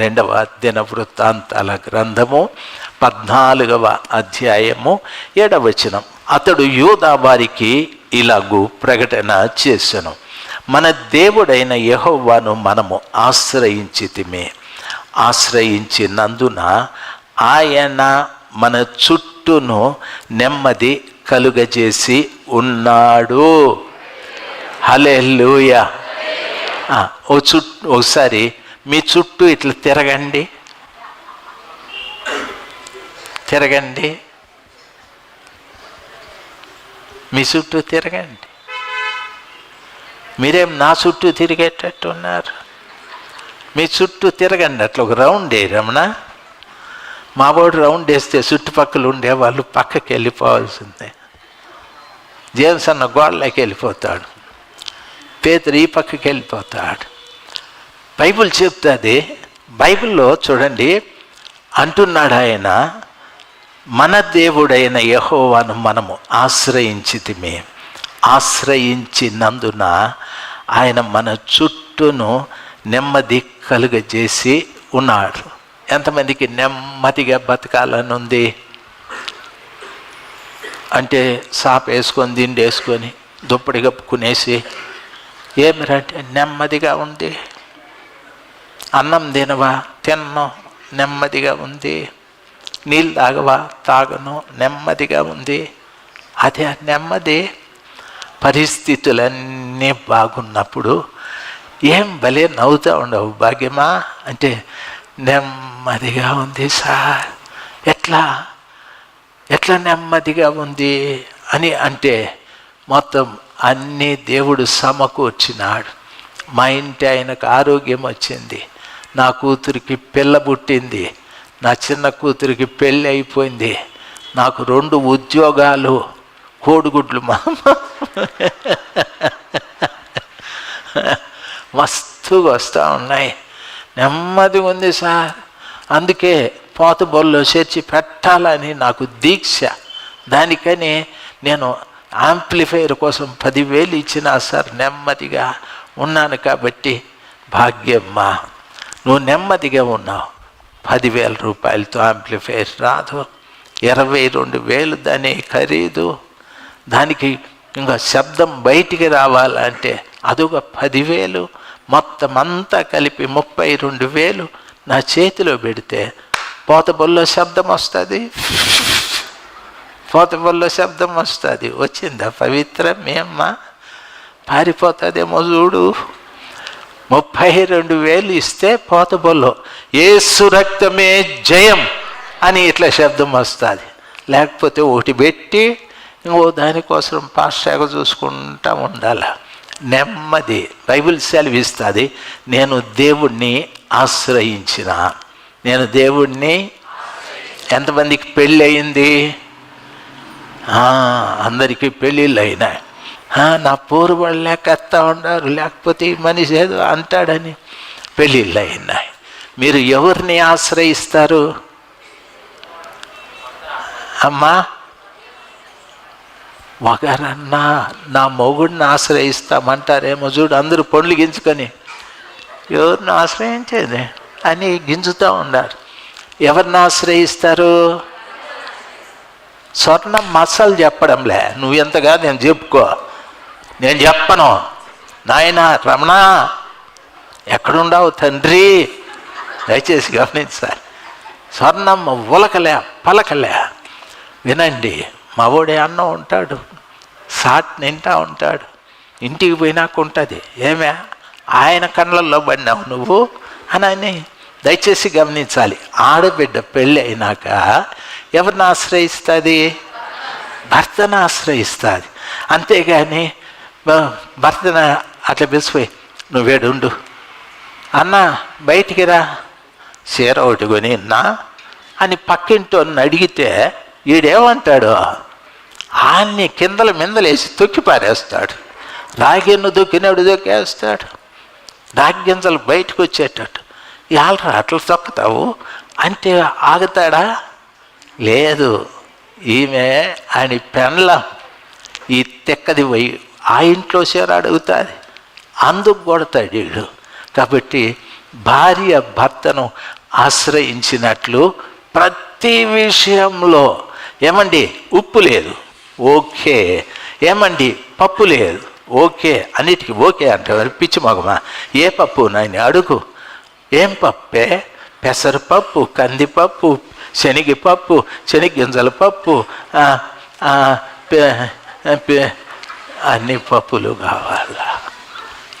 రెండవ దిన వృత్తాంతాల గ్రంథము పద్నాలుగవ అధ్యాయము ఏడవచనం. అతడు యూదా వారికి ఇలాగూ ప్రకటన చేశాను మన దేవుడైన యహోవాను మనము ఆశ్రయించితిమే. ఆశ్రయించినందున ఆయన మన చుట్టూను నెమ్మది కలుగజేసి ఉన్నాడు. హలే హలెలూయ ఓ చుట్టూ ఒకసారి మీ చుట్టూ ఇట్లా తిరగండి. తిరగండి. మీ చుట్టూ తిరగండి. మీరేం నా చుట్టూ తిరిగేటట్టు ఉన్నారు? మీ చుట్టూ తిరగండి. అట్లా ఒక రౌండ్ వేయరమణ మా వాడు రౌండ్ వేస్తే చుట్టుపక్కల ఉండే వాళ్ళు పక్కకి వెళ్ళిపోవాల్సిందే. జేమ్స్ అన్న గోడలోకి వెళ్ళిపోతాడు. పేదరు ఈ పక్కకి వెళ్ళిపోతాడు. బైబిల్ చెప్తుంది బైబిల్లో చూడండి అంటున్నాడు ఆయన మన దేవుడైన యహోవాను మనము ఆశ్రయించితిమే. ఆశ్రయించినందున ఆయన మన చుట్టూను నెమ్మది కలుగజేసి ఉన్నాడు. ఎంతమందికి నెమ్మదిగా బతకాలని ఉంది అంటే సాప వేసుకొని దిండి వేసుకొని దుప్పటి కప్పుకునేసి ఏమిరంటే నెమ్మదిగా ఉంది? అన్నం తినవా? తిన్ను. నెమ్మదిగా ఉంది. నీళ్ళు తాగవా? తాగను. నెమ్మదిగా ఉంది. అదే ఆ నెమ్మది పరిస్థితులన్నీ బాగున్నప్పుడు ఏం భలే నవ్వుతూ ఉండవు భాగ్యమా? అంటే నెమ్మదిగా ఉంది సార్. ఎట్లా? ఎట్లా నెమ్మదిగా ఉంది అని అంటే మొత్తం అన్నీ దేవుడు సమకూర్చినాడు. మా ఇంటి ఆయనకు ఆరోగ్యం వచ్చింది. నా కూతురికి పిల్ల పుట్టింది. నా చిన్న కూతురికి పెళ్ళి అయిపోయింది. నాకు రెండు ఉద్యోగాలు. కోడిగుడ్లు మా మస్తుగా వస్తూ ఉన్నాయి. నెమ్మది ఉంది సార్. అందుకే పోత బొల్లో చేర్చి పెట్టాలని నాకు దీక్ష. దానికని నేను యాంప్లిఫైర్ కోసం పదివేలు ఇచ్చినా సార్ నెమ్మదిగా ఉన్నాను కాబట్టి. భాగ్యమ్మా. నువ్వు నెమ్మదిగా ఉన్నావు. పదివేల రూపాయలతో ఆంప్లిఫైర్ రాదు. ఇరవై రెండు వేలు దాని ఖరీదు. దానికి ఇంకా శబ్దం బయటికి రావాలంటే అదొక పదివేలు. మొత్తం అంతా కలిపి ముప్పై రెండు వేలు నా చేతిలో పెడితే పోతబొల్లో శబ్దం వస్తుంది. పోతబొల్లో శబ్దం వస్తుంది. వచ్చిందా పవిత్ర పవిత్రమేమ్మ? పారిపోతుందేమో చూడు. ముప్పై రెండు వేలు ఇస్తే పోతబొల్లో ఏసు రక్తమే జయం అని ఇట్లా శబ్దం వస్తుంది. లేకపోతే ఒకటి పెట్టి ఇంకో దానికోసం పాశ్చాగ చూసుకుంటా ఉండాలి. నెమ్మది. బైబిల్ సెలవిస్తుంది నేను దేవుణ్ణి ఆశ్రయించిన. నేను దేవుణ్ణి ఎంతమందికి పెళ్ళి అయింది అందరికీ పెళ్ళిళ్ళు అయినాయి నా పూర్వలు లేక ఎత్తా ఉన్నారు లేకపోతే ఈ మనిషి ఏదో అంటాడని. పెళ్ళిళ్ళు అయినాయి మీరు ఎవరిని ఆశ్రయిస్తారు? అమ్మా ఒకరన్నా నా మొగుడిని ఆశ్రయిస్తామంటారేమో చూడు అందరూ పండ్లు గించుకొని ఎవరిని ఆశ్రయించేది? అని గింజుతూ ఉన్నారు. ఎవరిని ఆశ్రయిస్తారు? స్వర్ణం మసాలు చెప్పడంలే నువ్వు ఎంతగా నేను చెప్పుకో. నేను చెప్పను. నాయన రమణ ఎక్కడుండవు తండ్రి? దయచేసి గమనించాలి. స్వర్ణం ఉలకలే పలకలే. వినండి మావోడే అన్న ఉంటాడు. సాట్ నింటా ఉంటాడు. ఇంటికి పోయినాక ఉంటుంది ఏమే? ఆయన కళ్ళల్లో పడినావు నువ్వు? అని అని దయచేసి గమనించాలి. ఆడబిడ్డ పెళ్ళి అయినాక ఎవరిని ఆశ్రయిస్తుంది? భర్తను ఆశ్రయిస్తుంది. అంతేగాని బ- అట్లా పిలిచిపోయి నువ్వేడుండు అన్న బయటికి రా. చీర ఒకటి కొనిన్నా అని పక్కింటోని అడిగితే ఈడేమంటాడు? ఆన్ని కిందల మిందలేసి తొక్కి పారేస్తాడు. రాగిన్ను దొక్కినాడు దొక్కేస్తాడు. రాగింజలు బయటకు వచ్చేటట్టు. ఇవాళ అట్లా తొక్కుతావు? అంటే ఆగుతాడా? లేదు. ఈమె అని పెండ్లం ఈ తెక్కది పోయి ఆ ఇంట్లో చేర అడుగుతుంది. అందుకు కొడతాడు వీడు. కాబట్టి భార్య భర్తను ఆశ్రయించినట్లు ప్రతి విషయంలో ఏమండి? ఉప్పు లేదు. ఓకే. ఏమండి? పప్పు లేదు. ఓకే. అన్నిటికీ ఓకే అంటారు. పిచ్చి మగమా? ఏ పప్పు నాయన? అడుగు. ఏం పప్పే? పెసరపప్పు కందిపప్పు శనగపప్పు శనగగింజల పప్పు అన్ని పప్పులు కావాలా?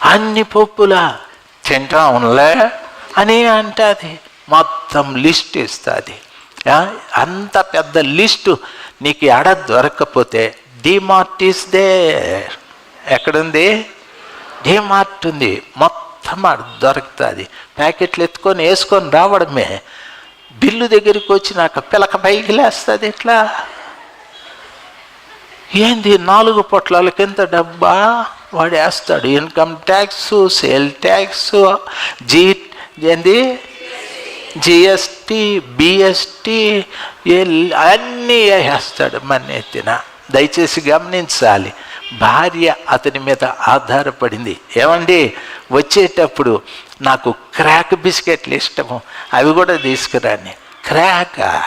అన్ని పప్పులా? తింటా ఉన్నలే అని అంటుంది. మొత్తం లిస్ట్ ఇస్తుంది. అంత పెద్ద లిస్టు నీకు ఎడ దొరకకపోతే డిమార్ట్ ఇస్ దే ఎక్కడుంది? డిమార్ట్ ఉంది. మొత్తం ఆడ దొరుకుతుంది. ప్యాకెట్లు ఎత్తుకొని వేసుకొని రావడమే. బిల్లు దగ్గరికి వచ్చినాక పిలక పైకి లేస్తుంది ఇట్లా ఏంది నాలుగు పొట్లాలకి ఎంత డబ్బా వాడు వేస్తాడు income tax sale tax G ఏంది? జిఎస్టి బిఎస్టి అన్నీ వేస్తాడు మన ఎత్తిన దయచేసి గమనించాలి. భార్య అతని మీద ఆధారపడింది. ఏమండి? వచ్చేటప్పుడు నాకు క్రాక్ బిస్కెట్లు ఇష్టము. అవి కూడా తీసుకురాని క్రాకా?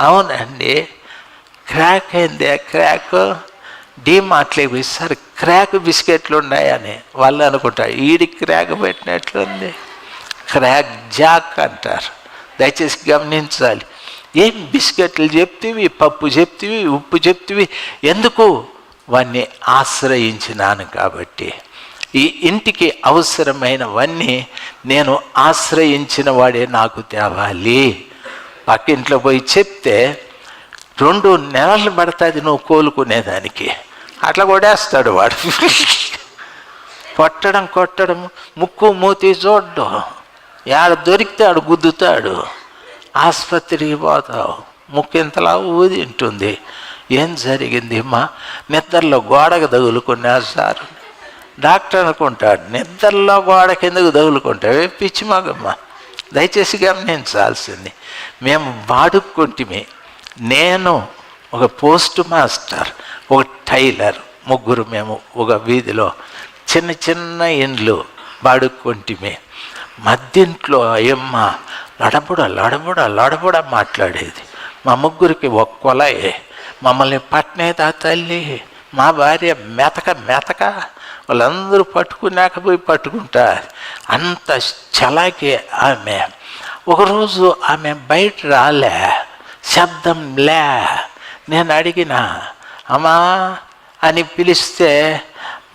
అవునండి. క్రాక్ అయింది. క్రాక్ డీమార్ట్లోకి పోయి సార్ క్రాక్ బిస్కెట్లు ఉన్నాయని వాళ్ళు అనుకుంటారు. ఈడి క్రాక్ పెట్టినట్లుంది క్రాక్ జాక్ అంటారు. దయచేసి గమనించాలి. ఏం బిస్కెట్లు చెప్తివి? పప్పు చెప్తివి? ఉప్పు చెప్తివి? ఎందుకు? వాన్ని ఆశ్రయించినాను కాబట్టి. ఈ ఇంటికి అవసరమైనవన్నీ నేను ఆశ్రయించిన వాడే నాకు తేవాలి. పక్కింట్లో పోయి చెప్తే రెండు నెలలు పడుతుంది నువ్వు కోలుకునేదానికి. అట్లా కొడేస్తాడు వాడు. కొట్టడం కొట్టడం ముక్కు మూతి చూడడం. యాడ దొరికితే ఆడు గుద్దుతాడు. ఆసుపత్రికి పోతావు. ముక్కు ఇంతలా ఊదింటుంది ఏం జరిగింది మా నిద్రలో గోడకు తగులుకున్నా సార్. డాక్టర్ అనుకుంటాడు నిద్రలో గోడ కిందకు తగులుకుంటావు? పిచ్చి మగమ్మ. దయచేసి గమనించాల్సింది. మేము వాడుకుంటే నేను ఒక పోస్ట్ మాస్టర్ ఒక టైలర్ ముగ్గురు మేము ఒక వీధిలో చిన్న చిన్న ఇండ్లు వాడుకుంటుమి. మధ్యంట్లో అయ్యమ్మ లడబుడ లడబుడ లడబుడ మాట్లాడేది. మా ముగ్గురికి ఒక్కొలయే మమ్మల్ని పట్నేదా తల్లి మా భార్య మెతక మెతక వాళ్ళందరూ పట్టుకున్నాక పోయి పట్టుకుంటారు అంత చలాకి ఆమె. ఒకరోజు ఆమె బయట రాలే. శబ్దం లే. నేను అడిగిన అమ్మా అని పిలిస్తే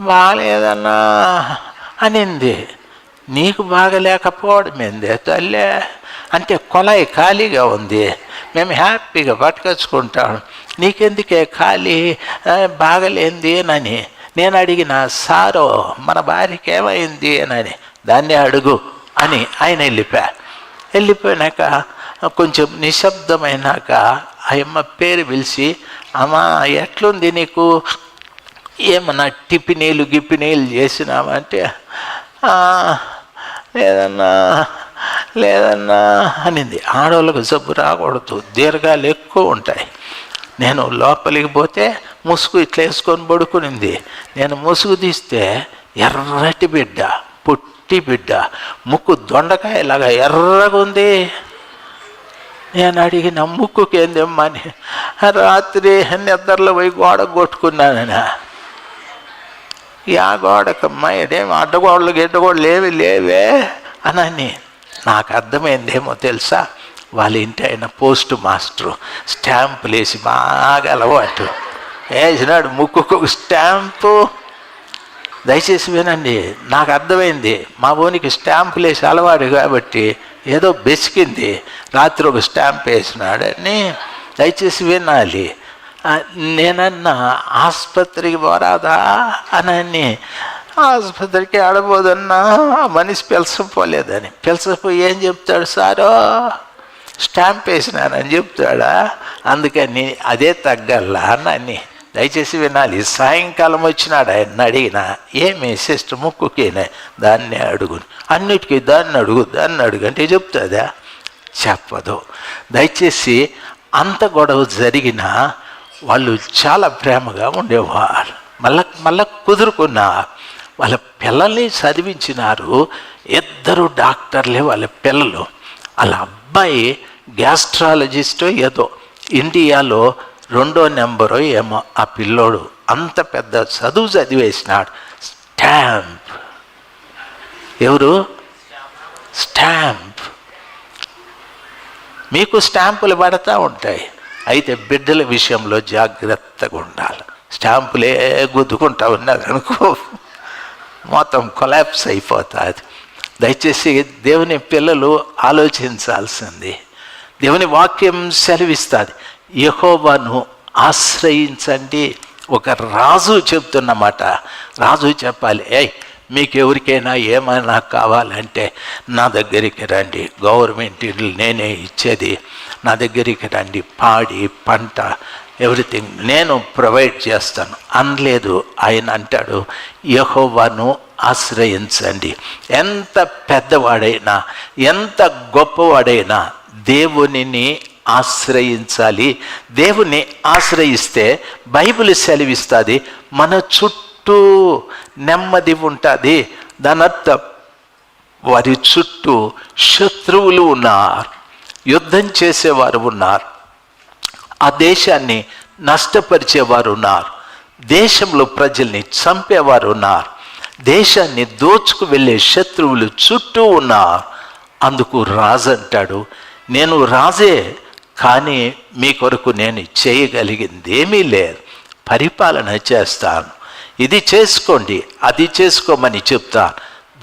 బాగాలేదన్నా అనింది. నీకు బాగలేకపోవడం ఏందే తల్లే? అంటే కొలాయి ఖాళీగా ఉంది. మేము హ్యాపీగా పట్టుకొచ్చుకుంటాం నీకెందుకే ఖాళీ? బాగలేంది అని నేను అడిగిన సారో మన భార్యకి ఏమైంది అని దాన్ని అడుగు అని ఆయన వెళ్ళిపోయా వెళ్ళిపోయినాక కొంచెం నిశ్శబ్దమైనాక ఆ అమ్మ పేరు పిలిచి అమ్మ ఎట్లుంది నీకు? ఏమన్నా టిఫినీలు గిప్పినీలు చేసినావా? అంటే లేదన్నా లేదన్నా అనింది. ఆడవాళ్ళకు జబ్బు రాకూడదు దీర్ఘాలు ఎక్కువ ఉంటాయి. నేను లోపలికి పోతే ముసుగు ఇట్లా వేసుకొని పడుకునింది. నేను ముసుగు తీస్తే ఎర్రటి బిడ్డ పుట్టి బిడ్డ ముక్కు దొండకాయలాగా ఎర్రగా ఉంది నేను అడిగిన ముక్కుకి అని రాత్రి నిద్రలో పోయి గోడ కొట్టుకున్నానని. యా గోడకమ్మా ఇదేం అడ్డగోడలు గిడ్డగోడలు ఏవి లేవే అనని. నాకు అర్థమైందేమో తెలుసా? వాళ్ళ ఇంటి ఆయన పోస్ట్ మాస్టరు స్టాంపులు వేసి బాగా అలవాటు. వేసినాడు ముక్కుకు స్టాంపు. దయచేసి వినండి నాకు అర్థమైంది. మా ఊనికి స్టాంపులు వేసి అలవాడు కాబట్టి ఏదో బెసికింది. రాత్రి ఒక స్టాంప్ వేసినాడని దయచేసి వినాలి. నేనన్నా ఆసుపత్రికి పోరాదా అని ఆసుపత్రికి ఆడబోదన్నా ఆ మనిషి పిలసపోలేదని. పిలసపోయి ఏం చెప్తాడు సారో? స్టాంప్ వేసినానని చెప్తాడా? అందుకని అదే తగ్గల్లా అని దయచేసి వినాలి. సాయంకాలం వచ్చినాడు ఆయన అడిగిన ఏమి సిస్టర్ ముక్కుకేనే? దాన్ని అడుగు. అన్నిటికీ దాన్ని అడుగు దాన్ని అడుగు. అంటే చెప్తుందా? చెప్పదు. దయచేసి అంత గొడవ జరిగినా వాళ్ళు చాలా ప్రేమగా ఉండేవారు. మళ్ళా మళ్ళా కుదురుకున్న వాళ్ళ పిల్లల్ని చదివించినారు. ఇద్దరు డాక్టర్లే వాళ్ళ పిల్లలు. వాళ్ళ అబ్బాయి గ్యాస్ట్రాలజిస్టో ఏదో ఇండియాలో రెండో నెంబరు ఏమో ఆ పిల్లోడు అంత పెద్ద చదువు చదివేసినాడు. స్టాంప్. ఎవరు? స్టాంప్. మీకు స్టాంపులు పడతా ఉంటాయి. అయితే బిడ్డల విషయంలో జాగ్రత్తగా ఉండాలి. స్టాంపులే గుద్దుకుంటా ఉన్నది అనుకో. మొత్తం కొలాప్స్ అయిపోతుంది. దయచేసి దేవుని పిల్లలు ఆలోచించాల్సింది. దేవుని వాక్యం సెలవిస్తుంది. యహోవాను ఆశ్రయించండి. ఒక రాజు చెప్తున్నమాట రాజు చెప్పాలి ఏయ్ మీకు ఎవరికైనా ఏమైనా కావాలంటే నా దగ్గరికి రండి. గవర్నమెంట్ ఇల్లు నేనే ఇచ్చేది. నా దగ్గరికి రండి. పాడి పంట ఎవ్రీథింగ్ నేను ప్రొవైడ్ చేస్తాను. అనలేదు. ఆయన అంటాడు యహోవాను ఆశ్రయించండి. ఎంత పెద్దవాడైనా ఎంత గొప్పవాడైనా దేవునిని ఆశ్రయించాలి. దేవుణ్ణి ఆశ్రయిస్తే బైబిల్ సెలవిస్తుంది మన చుట్టూ నెమ్మది ఉంటుంది. దాని అర్థం వారి చుట్టూ శత్రువులు ఉన్నారు యుద్ధం చేసేవారు ఉన్నారు ఆ దేశాన్ని నష్టపరిచేవారు ఉన్నారు దేశంలో ప్రజల్ని చంపేవారు ఉన్నారు దేశాన్ని దోచుకు వెళ్ళే శత్రువులు చుట్టూ ఉన్నారు. అందుకు రాజు అంటాడు నేను రాజే కానీ మీ కొరకు నేను చేయగలిగింది ఏమీ లేదు. పరిపాలన చేస్తాను. ఇది చేసుకోండి అది చేసుకోమని చెప్తాను.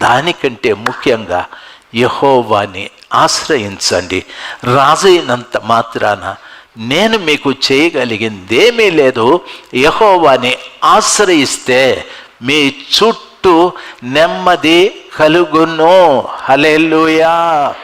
దానికంటే ముఖ్యంగా యహోవాని ఆశ్రయించండి. రాజైనంత మాత్రాన నేను మీకు చేయగలిగిందేమీ లేదు. యహోవాని ఆశ్రయిస్తే మీ చుట్టూ నెమ్మది కలుగును. హలెల్లుయా.